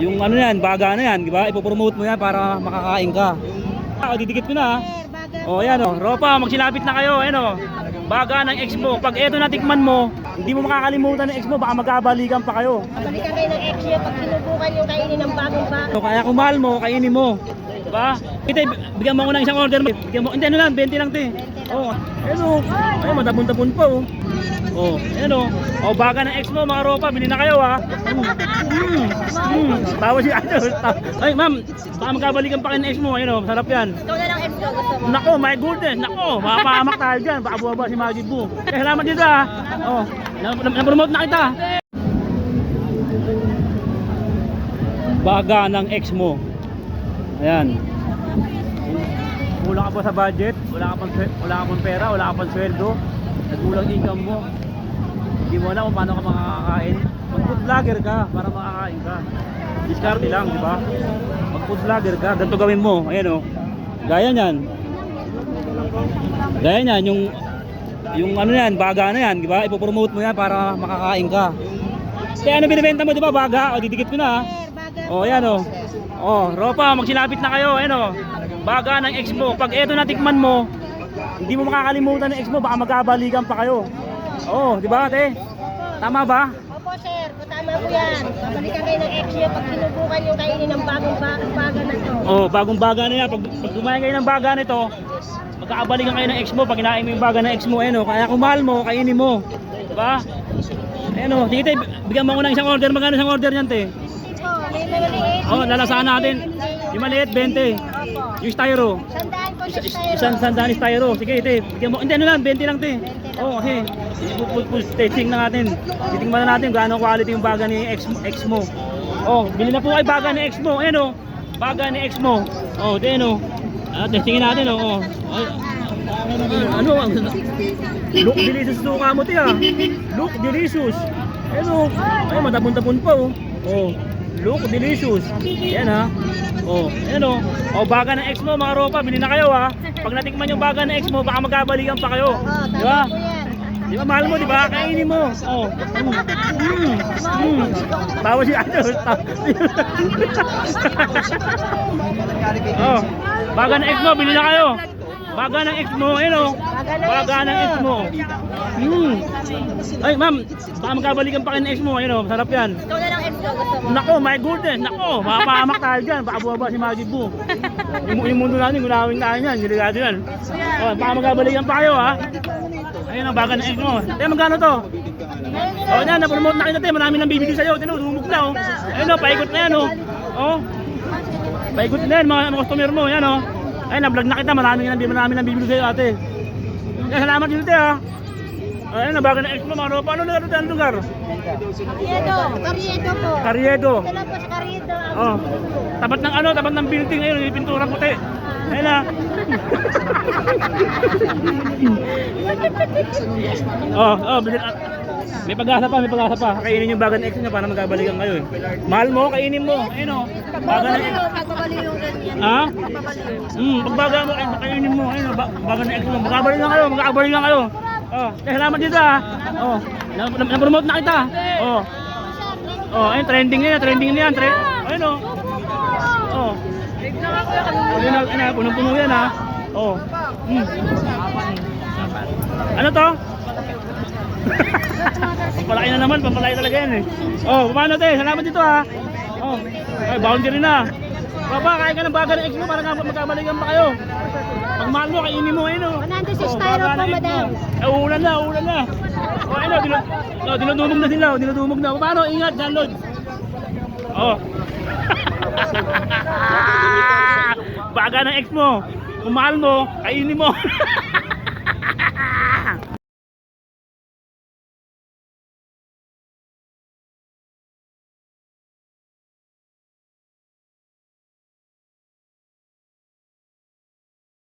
yung ano yan, baga na yan, di ba? Ipopromote mo yan para makakain ka. Ah, didikit ko na ha. Oh, yan oh. Ropa, magsilapit na kayo. Ayan oh. Baga ng ex mo. Pag eto natikman mo, hindi mo makakalimutan ng ex mo, baka magkabalikan pa kayo. Balikan kayo ng ex niya pag sinubukan yung kainin ng bagong ba. So, kaya kung mahal mo, kainin mo. Diba? Ito, bigyan mo ako ng isang order. Bigyan mo, hindi ano lang, 20 lang 'te. Oh, ano? Ay, madabon-dabon pa oh. Oh, ano? Oh, baga ng ex mo, mga ropa, bili na kayo ha. Mm. Mm. Tawa si ano. Ay, ma'am, baka magkabalikan pa kayo ng ex mo, ayun oh, sarap yan. Ikaw na lang ex ko gusto mo. Nako, my goodness, nako, mapapahamak tayo dyan. Baka buwaba si Maggie Boo. Eh, salamat dito ha. Oh, na- na- na-promote na kita. Baga ng ex mo. Ayan. Kulang ka pa sa budget, wala ka pang, wala ka pang pera, wala ka pang sweldo, nagkulang income mo. Hindi mo alam kung paano ka makakakain. Mag-food vlogger ka para makakain ka. Discarte lang, di ba? Mag-food vlogger ka, ganito gawin mo. Ayan o. Gaya niyan. Gaya niyan, yung yung ano yan, baga na yan, di ba? Ipopromote mo yan para makakain ka. Kaya ano binibenta mo, di ba? Baga. O, didikit ko na. O, yan o. O, ropa, magsilapit na kayo. Ayan o. Baga ng ex mo. Pag eto natikman mo, hindi mo makakalimutan ng ex mo, baka magkabalikan pa kayo. Oo, di ba, ate? Tama ba? Opo sir, tama po yan. Balikan kayo ng ex niya pag sinubukan yung kainin ng bagong ba baga na to. Oh, bagong baga na yan. Pag, pag kumain kayo ng baga nito, magkakabalikan kayo ng ex mo pag kinain mo yung baga ng ex mo. Ayun, oh. Kaya kung mahal mo, kainin mo. Diba? Ayun, oh. Sige, te, bigyan mo ako ng isang order. Magkano isang order yan, te? Hindi po, may maliit. Oh, lalasahan natin. Yung maliit, 20. Opo. Yung styro. Sandaan po is- Styro. isang sandaan is styro. Sige, te. Bigyan mo. Hindi, ano lang, 20 lang, te. Oh, kasi testing na natin. Titingnan na natin gaano quality yung baga ni ex, ex mo. Oh, bili na po kayo baga ni ex mo. Ayan, oh. Baga ni ex mo. Oh, din, oh. Ah, testingin natin, oh. oh. Ano, ang look delicious to ka mo, te, ah. Look delicious. Ayan, oh. Ay, matabon-tabon pa, oh. Oh, look delicious. Yan, ha. Oh, ayan, oh. Oh, baga ng ex mo, mga ropa, bili na kayo, ha. Pag natikman yung baga ng ex mo, baka magkabalikan pa kayo. Di ba? Di ba mahal mo, di ba? Kainin mo. Oh. Mm. Mm. Tawa si ano. oh. Baga ng ex mo, bili na kayo. Baga ng ex mo, oh. Baga ng ex mo. Mm. Ay, ma'am, baka magkabalikan pa kayo ng ex mo, ayun oh. Sarap yan. Ikaw na lang ex ko gusto mo. Nako, my goodness, nako, mapapahamak tayo dyan, baka buwaba si Maggie Boo. Yung, yung mundo natin, gunawin tayo yan, delikado yan. Oh, baka magkabalikan pa kayo ha. Ayun ang baga ng egg mo. Tayo magkano to? Oh, yan, na-promote na kita tayo, marami nang bibili sa'yo. Tino, dumug na oh. Ayun oh, paikot na yan oh. Oh. Paikot na yan, mga, customer mo, yan oh. Ayun, na-vlog na kita, marami nang, marami nang bibili sa'yo ate. Eh, salamat dito tayo ha. Ayun, ang baga ng egg mo, mga ropa. Ano lugar ito? Anong lugar? Kariedo. Kariedo po. Karyedo. Ito lang po sa Kariedo. Oh. Tapat ng ano, tapat ng building ngayon, yung pintura puti. Ayun na. oh, oh, bilis. ah, May pag-asa pa, may pag-asa pa. Kainin yung bagan ex niya para magkabalikan kayo eh. Mahal mo, kainin mo. Ayun oh. Bagan ex. Pagbabaliw ganyan. Ha? Hmm, pagbaga mo, ay, kainin mo. Ayun oh, ba- bagan ex mo. Magkabalikan kayo, magkabalikan kayo. Oh, eh, salamat dito ah. Oh, na- na- na-promote na kita. Oh. Oh, ayun, trending na yan, trending na yan. Tre- ayun oh. Ayun na, ayun na, punong-puno yan ha. Oh. Hmm. Ano to? pampalaki na naman, pampalaki talaga yan eh. Oh, paano te? Salamat dito ha. Oh, ay, boundary na. Baba, kain ka ng baga ng ex mo para nga magkabalikan pa kayo. Pag mahal mo, kainin mo, ayun oh. 100 si Styro po, madam. Eh, ulan na, ulan na. Oh, ayun oh, dinu oh, dinudumog na sila, oh, dinudumog na. Paano? Ingat, John Lloyd. Oh. Baga ng ex mo. Kung mahal mo, kainin mo.